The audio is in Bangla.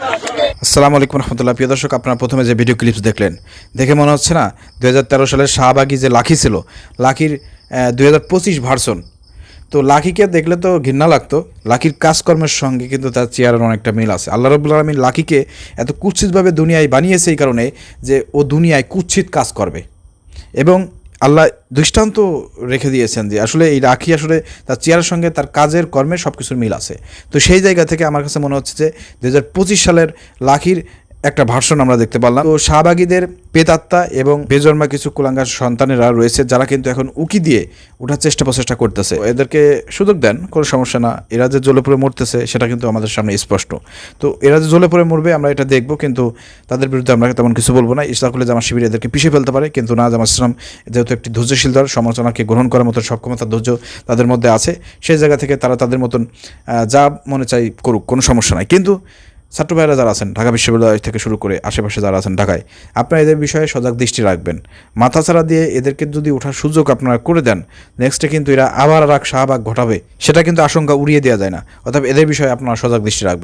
আসসালামু আলাইকুম রহমতুল্লাহ। প্রিয় দর্শক, আপনারা প্রথমে যে ভিডিও ক্লিপস দেখলেন, দেখে মনে হচ্ছে না দু হাজার তেরো সালের শাহবাগি যে লাখি ছিল, লাখির দুই হাজার পঁচিশ ভার্সন তো লাখিকে দেখলে তো ঘৃণা লাগতো, লাখির কাজকর্মের সঙ্গে কিন্তু তার চেয়ারের অনেকটা মিল আছে। আল্লাহ রবুল্লা আলমিন লাখিকে এত কুৎসিতভাবে দুনিয়ায় বানিয়েছে এই কারণে যে ও দুনিয়ায় কুৎসিত কাজ করবে। এবং আল্লাহ দৃষ্টান্ত রেখে দিয়েছেন যে আসলে এই রাখি আসলে তার চেয়ারের সঙ্গে তার কাজের কর্মের সব কিছুর মিল আছে। তো সেই জায়গা থেকে আমার কাছে মনে হচ্ছে যে দু হাজার পঁচিশ সালের লাখির একটা ভার্সন আমরা দেখতে পারলাম। তো শাহবাগীদের পেতাত্তা এবং বেজন্মা কিছু কুলাঙ্গার সন্তানেরা রয়েছে, যারা কিন্তু এখন উকি দিয়ে ওঠার চেষ্টা প্রচেষ্টা করতেছে। এদেরকে সুযোগ দেন, কোনো সমস্যা না। এরা যে জ্বলে পড়ে মরতেছে, সেটা কিন্তু আমাদের সামনে স্পষ্ট। তো এরা যে জ্বলে পড়ে মরবে, আমরা এটা দেখব, কিন্তু তাদের বিরুদ্ধে আমরা তেমন কিছু বলব না। ইসলাকুল্লাহ জামা শিবির এদেরকে পিছিয়ে ফেলতে পারে, কিন্তু না জামা ইসলাম যেহেতু একটি ধৈর্যশীল দল, সমালোচনাকে গ্রহণ করার মতো সক্ষমতা, ধৈর্য তাদের মধ্যে আছে। সেই জায়গা থেকে তারা তাদের মতন যা মনে চাই করুক, কোনো সমস্যা নাই। কিন্তু ছাত্র ভাইরা যারা আছেন, ঢাকা বিশ্ববিদ্যালয় থেকে শুরু করে আশেপাশে যারা আছেন ঢাকায়, আপনারা এদের বিষয়ে সজাগ দৃষ্টি রাখবেন। মাথা ছাড়া দিয়ে এদেরকে যদি ওঠার সুযোগ আপনারা করে দেন নেক্সটে কিন্তু এরা আবার এক শাহবাগ ঘটাবে, সেটা কিন্তু আশঙ্কা উড়িয়ে দেওয়া যায় না। অর্থাৎ এদের বিষয়ে আপনারা সজাগ দৃষ্টি রাখবেন।